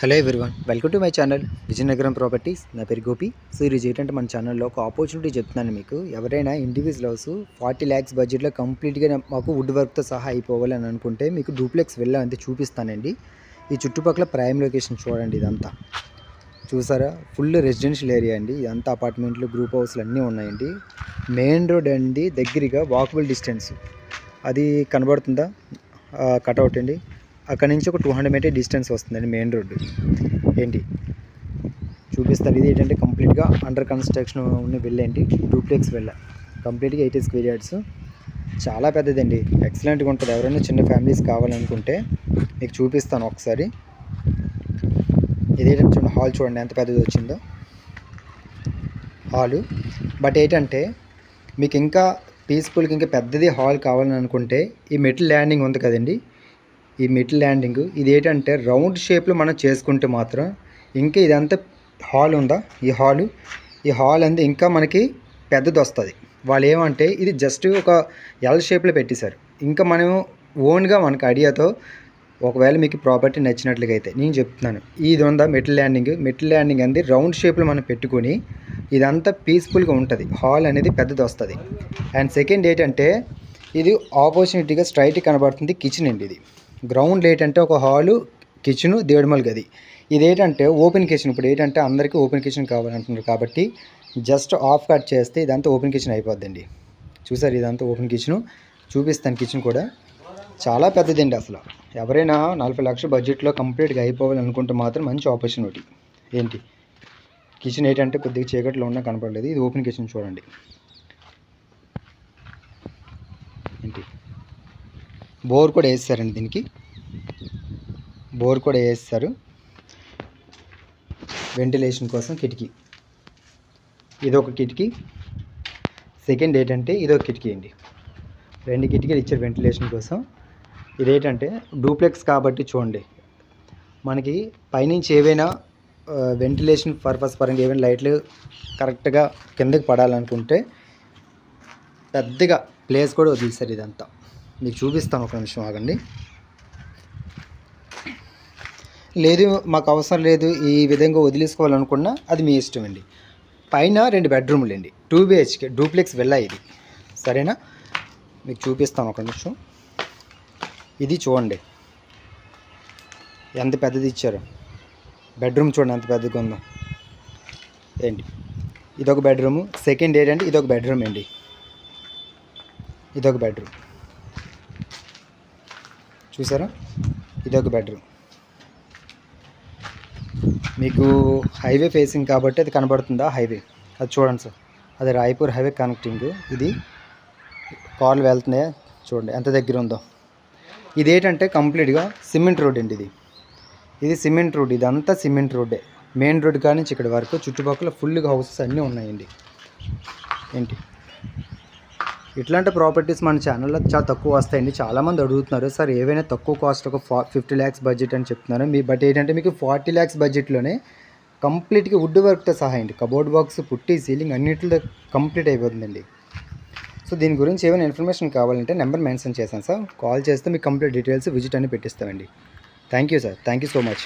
Hello everyone welcome to my channel Vizianagaram properties నా పేరు Gopi. So ఈరోజు ఏంటంటే మన ఛానల్లో ఒక ఆపర్చునిటీ చెప్తున్నాను మీకు. ఎవరైనా ఇండివిజువల్ హౌస్ ఫార్టీ ల్యాక్స్ బడ్జెట్లో కంప్లీట్గా మాకు వుడ్ వర్క్తో సహా అయిపోవాలని అనుకుంటే మీకు డూప్లెక్స్ వెళ్ళాలంటే చూపిస్తానండి. ఈ చుట్టుపక్కల ప్రైమ్ లొకేషన్ చూడండి ఇదంతా. చూసారా? ఫుల్ రెసిడెన్షియల్ ఏరియా అండి. ఇదంతా అపార్ట్మెంట్లు గ్రూప్ హౌస్లు అన్నీ ఉన్నాయండి. మెయిన్ రోడ్ అండి దగ్గరగా వాకబుల్ డిస్టెన్స్ అది కనబడుతుందా? కటౌట్ అండి. అక్కడ నుంచి ఒక టూ హండ్రెడ్ మీటర్ డిస్టెన్స్ వస్తుందండి మెయిన్ రోడ్డు ఏంటి? చూపిస్తాను. ఇది ఏంటంటే కంప్లీట్గా అండర్ కన్స్ట్రక్షన్ ఉన్న వెళ్ళేంటి డూప్లెక్స్ వెళ్ళ కంప్లీట్గా ఎయిటీ స్క్వేర్ యార్డ్స్ చాలా పెద్దదండి. ఎక్సలెంట్గా ఉంటుంది. ఎవరైనా చిన్న ఫ్యామిలీస్ కావాలనుకుంటే మీకు చూపిస్తాను ఒకసారి. ఇదేంటంటే చూడండి హాల్ చూడండి ఎంత పెద్దది వచ్చిందో. హాలు బట్ ఏంటంటే మీకు ఇంకా పీస్ఫుల్గా ఇంకా పెద్దది హాల్ కావాలని అనుకుంటే ఈ మెటల్ ల్యాండింగ్ ఉంది కదండి. ఈ మిడిల్ ల్యాండింగ్ ఇది ఏంటంటే రౌండ్ షేప్లో మనం చేసుకుంటే మాత్రం ఇంకా ఇదంతా హాల్ ఉందా? ఈ హాలు? ఈ హాల్ అంతా ఇంకా మనకి పెద్దది వస్తుంది. వాళ్ళు ఏమంటే ఇది జస్ట్ ఒక ఎల్ షేప్లో పెట్టేశారు. ఇంకా మనం ఓన్గా మనకి ఐడియాతో ఒకవేళ మీకు ప్రాపర్టీ నచ్చినట్లుగా అయితే నేను చెప్తున్నాను. ఇది ఉందా మెటల్ ల్యాండింగ్? మెటల్ ల్యాండింగ్ అనేది రౌండ్ షేప్లో మనం పెట్టుకుని ఇదంతా పీస్ఫుల్గా ఉంటుంది. హాల్ అనేది పెద్దది వస్తుంది. అండ్ సెకండ్ ఏంటంటే ఇది ఆపర్చునిటీగా స్ట్రైట్ కనబడుతుంది కిచెన్ అండి ఇది. గ్రౌండ్ ఏంటంటే ఒక హాలు కిచెను దేడుమల్ గది. ఇది ఏంటంటే ఓపెన్ కిచెన్. ఇప్పుడు ఏంటంటే అందరికీ ఓపెన్ కిచెన్ కావాలంటున్నారు కాబట్టి జస్ట్ ఆఫ్ కట్ చేస్తే ఇదంతా ఓపెన్ కిచెన్ అయిపోద్దండి. చూసారు ఇదంతా ఓపెన్ కిచెను. చూపిస్తాను కిచెన్ కూడా. చాలా పెద్దదండి అసలు. ఎవరైనా నలభై లక్షల బడ్జెట్లో కంప్లీట్గా అయిపోవాలి అనుకుంటే మాత్రం మంచి ఆపర్చునిటీ. ఏంటి? కిచెన్ ఏంటంటే కొద్దిగా చీకట్లో ఉన్నా కనపడలేదు. ఇది ఓపెన్ కిచెన్ చూడండి. ఏంటి? బోర్ కూడా వేస్తారండి దీనికి. బోర్ కూడా వేస్తారు. వెంటిలేషన్ కోసం కిటికీ. ఇదొక కిటికీ. సెకండ్ ఏంటంటే ఇదొక కిటికీ అండి. రెండు కిటికీలు ఇచ్చారు వెంటిలేషన్ కోసం. ఇదేంటంటే డూప్లెక్స్ కాబట్టి చూడండి. మనకి పైనుంచి ఏవైనా వెంటిలేషన్ పర్పస్ పరంగా ఏమైనా లైట్లు కరెక్ట్గా కిందకి పడాలనుకుంటే పెద్దగా ప్లేస్ కూడా వదిలిస్తారు ఇదంతా. మీకు చూపిస్తాను ఒక నిమిషం ఆగండి. లేదు మాకు అవసరం లేదు ఈ విధంగా వదిలేసుకోవాలనుకున్నా అది మీ ఇష్టం అండి. పైన రెండు బెడ్రూమ్లు అండి. టూ బిహెచ్కే డూప్లెక్స్ వెళ్ళా ఇది. సరేనా? మీకు చూపిస్తాను ఒక నిమిషం. ఇది చూడండి. ఎంత పెద్దది ఇచ్చారు? బెడ్రూమ్ చూడండి ఎంత పెద్దగా ఉందో. ఏంటి? ఇదొక బెడ్రూమ్. సెకండ్ ఏంటంటే ఇదొక బెడ్రూమ్ అండి. ఇదొక బెడ్రూమ్. చూసారా? ఇదొక బెడ్రూమ్. మీకు హైవే ఫేసింగ్ కాబట్టి అది కనబడుతుందా? హైవే. అది చూడండి సార్. అది రాయపూర్ హైవే కనెక్టింగ్. ఇది కార్లు వెళ్తున్నాయా? చూడండి. ఎంత దగ్గర ఉందో. ఇదేంటంటే కంప్లీట్గా సిమెంట్ రోడ్ అండి ఇది. ఇది సిమెంట్ రోడ్. ఇదంతా సిమెంట్ రోడ్డే. మెయిన్ రోడ్ కానీ ఇక్కడ వరకు చుట్టుపక్కల ఫుల్గా హౌసెస్ అన్నీ ఉన్నాయండి. ఏంటి? ఇట్లాంటి ప్రాపర్టీస్ మన ఛానల్లో చాలా తక్కువ వస్తాయండి. చాలామంది అడుగుతున్నారు సార్ ఏవైనా తక్కువ కాస్ట్ ఒక ఫా ఫిఫ్టీ ల్యాక్స్ బడ్జెట్ అని చెప్తున్నారు. మీ బట్ ఏంటంటే మీకు ఫార్టీ ల్యాక్స్ బడ్జెట్లోనే కంప్లీట్గా వుడ్ వర్క్తో సహా అండి. కబోర్డ్ బాక్స్ పుట్టి సీలింగ్ అన్నింటిలో కంప్లీట్ అయిపోతుందండి. సో దీని గురించి ఏమైనా ఇన్ఫర్మేషన్ కావాలంటే నెంబర్ మెన్షన్ చేశాను సార్. కాల్ చేస్తే మీకు కంప్లీట్ డీటెయిల్స్ విజిట్ అని పెట్టిస్తామండి. Thank you sir thank you so much